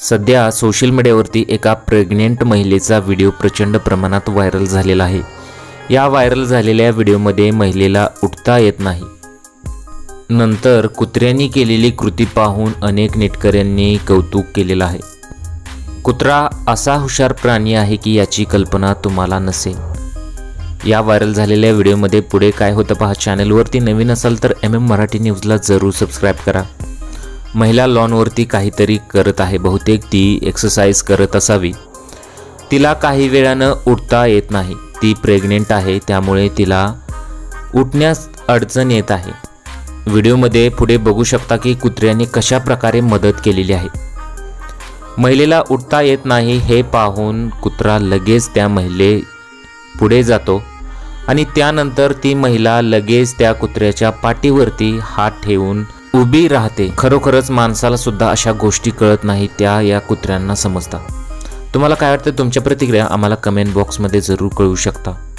सध्या सोशल मीडियावरती एका प्रेग्नेंट महिलेचा व्हिडिओ प्रचंड प्रमाणात व्हायरल झालेला आहे. या व्हायरल झालेल्या व्हिडिओमध्ये महिलेला उठता येत नाही. नंतर कुत्र्यांनी केलेली कृती पाहून अनेक नेटकऱ्यांनी कौतुक केलेलं आहे. कुत्रा असा हुशार प्राणी आहे की याची कल्पना तुम्हाला नसेल. या व्हायरल झालेल्या व्हिडिओमध्ये पुढे काय होतं पहा चॅनलवरती नवीन असाल तर एम एम मराठी न्यूजला जरूर सबस्क्राईब करा. महिला लॉनवरती काहीतरी करत आहे. बहुतेक ती एक्सरसाइज करत असावी. तिला काही वेळानं उठता येत नाही. ती प्रेग्नेंट आहे त्यामुळे तिला उठण्यास अडचण येत आहे. व्हिडिओमध्ये पुढे बघू शकता की कुत्र्याने कशा प्रकारे मदत केलेली आहे. महिलेला उठता येत नाही हे पाहून कुत्रा लगेच त्या महिले पुढे जातो आणि त्यानंतर ती महिला लगेच त्या कुत्र्याच्या पाठीवरती हात ठेवून उभी राहते. खरोखरच माणसाला सुद्धा अशा गोष्टी कळत नाही त्या या कुत्र्यांना समजतात. तुम्हाला काय वाटतं? तुमच्या प्रतिक्रिया आम्हाला कमेंट बॉक्समध्ये जरूर कळवू शकता.